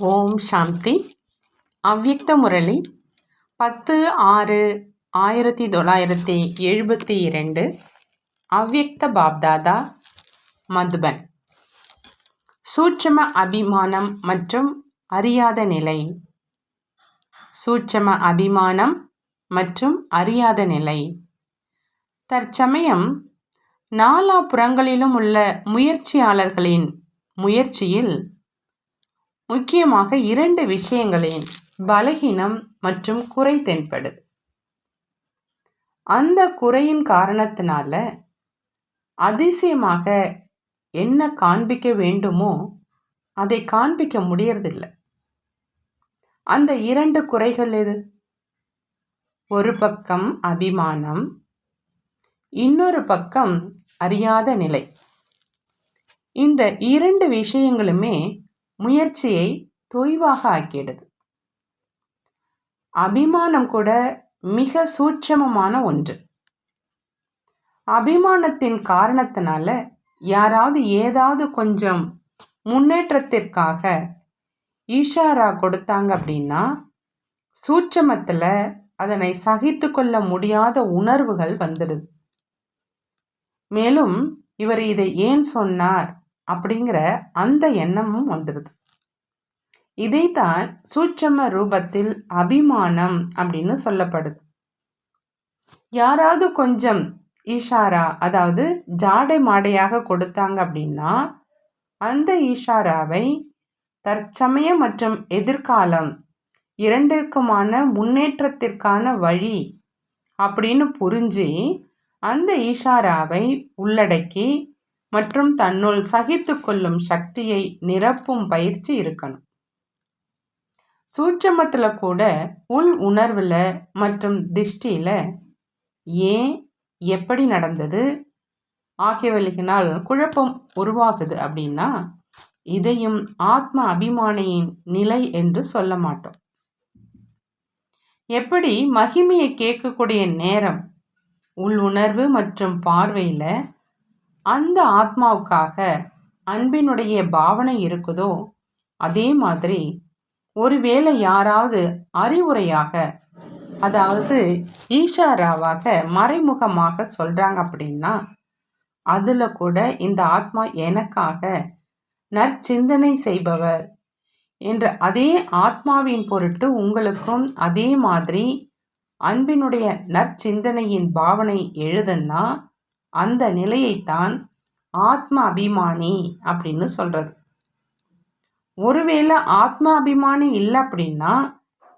ஓம் சாந்தி. அவ்யக்த முரளி பத்து ஆறு ஆயிரத்தி தொள்ளாயிரத்தி எழுபத்தி இரண்டு அவ்யக்த பாப்தாதா மதுபன். சூட்சம அபிமானம் மற்றும் அறியாத நிலை. சூட்சம அபிமானம் மற்றும் அறியாத நிலை. தற்சமயம் நாலா புறங்களிலும் உள்ள முயற்சியாளர்களின் முயற்சியில் முக்கியமாக இரண்டு விஷயங்களின் பலகீனம் மற்றும் குறை தென்படுது அந்த குறையின் காரணத்தினால அதிசயமாக என்ன காண்பிக்க வேண்டுமோ அதை காண்பிக்க முடியறதில்லை. அந்த இரண்டு குறைகள் எது? ஒரு பக்கம் அபிமானம் இன்னொரு பக்கம் அறியாத நிலை. இந்த இரண்டு விஷயங்களுமே முயற்சியை தொய்வாக ஆக்கிடுது அபிமானம் கூட மிக சூட்சமமான ஒன்று. அபிமானத்தின் காரணத்தினால யாராவது ஏதாவது கொஞ்சம் முன்னேற்றத்திற்காக ஈஷாரா கொடுத்தாங்க அப்படின்னா சூட்சமத்தில் அதனை சகித்து கொள்ள முடியாத உணர்வுகள் வந்துடுது. மேலும் இவர் இதை ஏன் சொன்னார்? அப்படிங்கிற அந்த எண்ணமும் வந்துடுது. இதைத்தான் சூட்சம ரூபத்தில் அபிமானம் அப்படின்னு சொல்லப்படுது. யாராவது கொஞ்சம் ஈஷாரா அதாவது ஜாடை மாடையாக கொடுத்தாங்க அப்படின்னா அந்த ஈஷாராவை தற்சமயம் மற்றும் எதிர்காலம் இரண்டிற்குமான முன்னேற்றத்திற்கான வழி அப்படின்னு புரிஞ்சு அந்த ஈஷாராவை உள்ளடக்கி மற்றும் தன்னுள் சகித்து கொள்ளும் சக்தியை நிரப்பும் பயிற்சி இருக்கணும். சூட்சமத்தில் கூட உள் உணர்வில் மற்றும் திஷ்டியில் ஏன் எப்படி நடந்தது ஆகியவைகளினால் குழப்பம் உருவாகுது அப்படின்னா இதையும் ஆத்ம அபிமானியின் நிலை என்று சொல்ல மாட்டோம். எப்படி மகிமையை கேட்கக்கூடிய நேரம் உள் உணர்வு மற்றும் பார்வையில் அந்த ஆத்மாவுக்காக அன்பினுடைய பாவனை இருக்குதோ? அதே மாதிரி ஒருவேளை யாராவது அறிவுரையாக அதாவது ஈஷாராவாக மறைமுகமாக சொல்கிறாங்க அப்படின்னா அதில் கூட இந்த ஆத்மா எனக்காக நற்சிந்தனை செய்பவர் என்ற அதே ஆத்மாவின் பொருட்டு உங்களுக்கும் அதே மாதிரி அன்பினுடைய நற்சிந்தனையின் பாவனை எழுதுன்னா அந்த நிலையைத்தான் ஆத்ம அபிமானி அப்படின்னு சொல்கிறது ஒருவேளை ஆத்ம அபிமானி இல்லை அப்படின்னா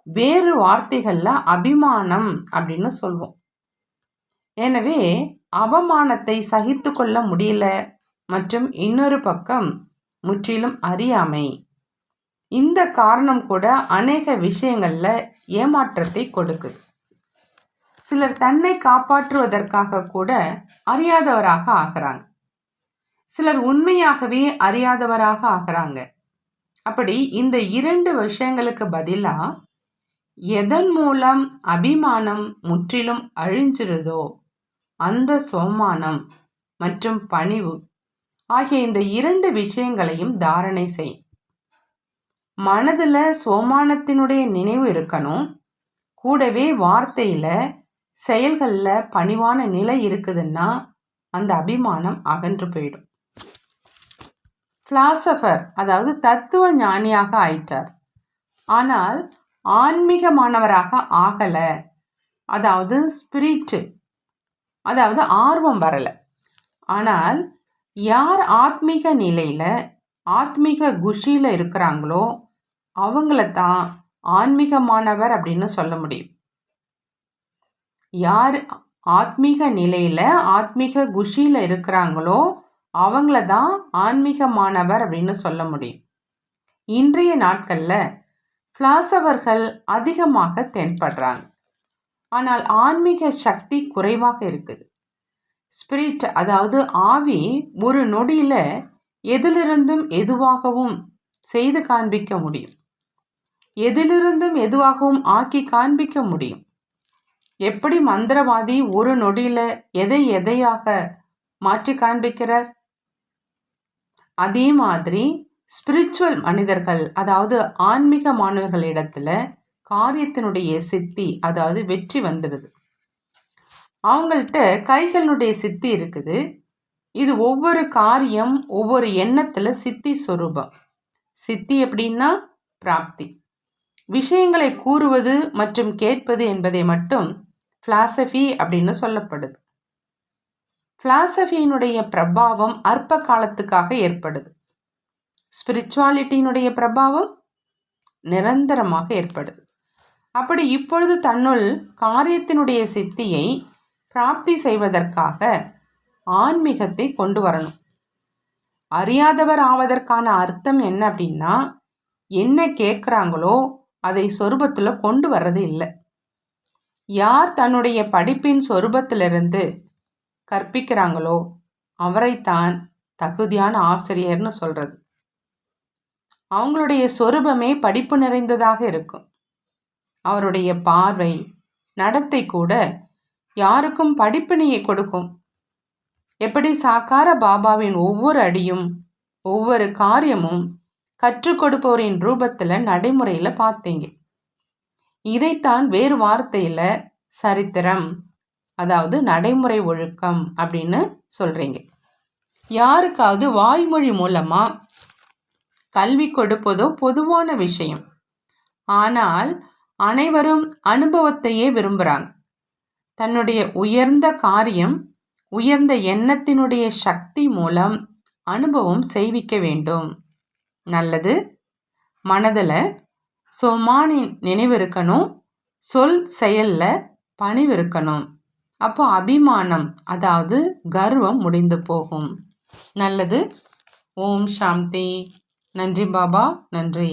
வேறு வார்த்தைகளில் அபிமானம் அப்படின்னு சொல்வோம். எனவே அவமானத்தை சகித்து கொள்ள முடியல மற்றும் இன்னொரு பக்கம் முற்றிலும் அறியாமை. இந்த காரணம் கூட அநேக விஷயங்களில் ஏமாற்றத்தை கொடுக்குது. சிலர் தன்னை காப்பாற்றுவதற்காக கூட அறியாதவராக ஆகிறாங்க. சிலர் உண்மையாகவே அறியாதவராக ஆகிறாங்க. அப்படி இந்த இரண்டு விஷயங்களுக்கு பதிலாக எதன் மூலம் அபிமானம் முற்றிலும் அழிஞ்சிருதோ அந்த சோமானம் மற்றும் பணிவு ஆகிய இந்த இரண்டு விஷயங்களையும் தாரணை செய். மனதில் சோமானத்தினுடைய நினைவு இருக்கணும். கூடவே வார்த்தையில் செயல்களில் பணிவான நிலை இருக்குதுன்னா அந்த அபிமானம் அகன்று போயிடும். ஃபிலாசபர் அதாவது தத்துவ ஞானியாக ஆயிட்டார். ஆனால் ஆன்மீகமானவராக ஆகலை. அதாவது ஸ்பிரிட்டு அதாவது ஆர்வம் வரலை. ஆனால் யார் ஆத்மீக நிலையில் ஆத்மீக குஷியில் இருக்கிறாங்களோ அவங்கள தான் ஆன்மீகமானவர் அப்படின்னு சொல்ல முடியும். யார் ஆத்மீக நிலையில் ஆத்மீக குஷியில் இருக்கிறாங்களோ அவங்கள தான் ஆன்மீகமானவர் அப்படின்னு சொல்ல முடியும். இன்றைய நாட்களில் ஃபிலாசபர்கள் அதிகமாக தென்படுறாங்க. ஆனால் ஆன்மீக சக்தி குறைவாக இருக்குது. ஸ்பிரிட் அதாவது ஆவி ஒரு நொடியில் எதிலிருந்தும் எதுவாகவும் செய்து காண்பிக்க முடியும். எதிலிருந்தும் எதுவாகவும் ஆக்கி காண்பிக்க முடியும். எப்படி மந்திரவாதி ஒரு நொடியில் எதை எதையாக மாற்றி காண்பிக்கிறார்? அதே மாதிரி ஸ்பிரிச்சுவல் மனிதர்கள் அதாவது ஆன்மீக மாணவர்களிடத்துல காரியத்தினுடைய சித்தி அதாவது வெற்றி வந்துடுது அவங்கள்ட்ட கைகளினுடைய சித்தி இருக்குது. இது ஒவ்வொரு காரியம் ஒவ்வொரு எண்ணத்தில் சித்தி சொரூபம். சித்தி எப்படின்னா பிராப்தி. விஷயங்களை கூறுவது மற்றும் கேட்பது என்பதை மட்டும் ஃபிலாசபி அப்படின்னு சொல்லப்படுது. ஃபிலாசபியினுடைய பிரபாவம் அற்ப காலத்துக்காக ஏற்படுது. ஸ்பிரிச்சுவாலிட்டியினுடைய பிரபாவம் நிரந்தரமாக ஏற்படுது. அப்படி இப்பொழுது தன்னுள் காரியத்தினுடைய சித்தியை பிராப்தி செய்வதற்காக ஆன்மீகத்தை கொண்டு வரணும். அறியாதவர் ஆவதற்கான அர்த்தம் என்ன அப்படின்னா என்ன கேட்குறாங்களோ அதை சொரூபத்தில் கொண்டு வர்றது இல்லை. யார் தன்னுடைய படிப்பின் சொரூபத்திலிருந்து கற்பிக்கிறாங்களோ அவரைத்தான் தகுதியான ஆசிரியர்னு சொல்கிறது அவங்களுடைய சொரூபமே படிப்பு நிறைந்ததாக இருக்கும். அவருடைய பார்வை நடத்தை கூட யாருக்கும் படிப்பினையை கொடுக்கும். எப்படி சாக்கார பாபாவின் ஒவ்வொரு அடியும் ஒவ்வொரு காரியமும் கற்றுக் கொடுப்பவரின் ரூபத்தில் நடைமுறையில் பார்த்தீங்க. இதைத்தான் வேறு வார்த்தையில் சரித்திரம் அதாவது நடைமுறை ஒழுக்கம் அப்படின்னு சொல்கிறீங்க யாருக்காவது வாய்மொழி மூலமாக கல்வி கொடுப்பதோ பொதுவான விஷயம். ஆனால் அனைவரும் அனுபவத்தையே விரும்புகிறாங்க தன்னுடைய உயர்ந்த காரியம் உயர்ந்த எண்ணத்தினுடைய சக்தி மூலம் அனுபவம் செய்விக்க வேண்டும். நல்லது மனதில் சொமானின் நினைவு இருக்கணும் சொல் செயலில் பணிவு இருக்கணும் அப்போ அபிமானம் அதாவது கர்வம் முடிந்து போகும். நல்லது. ஓம் சாந்தி. நன்றி பாபா. நன்றி.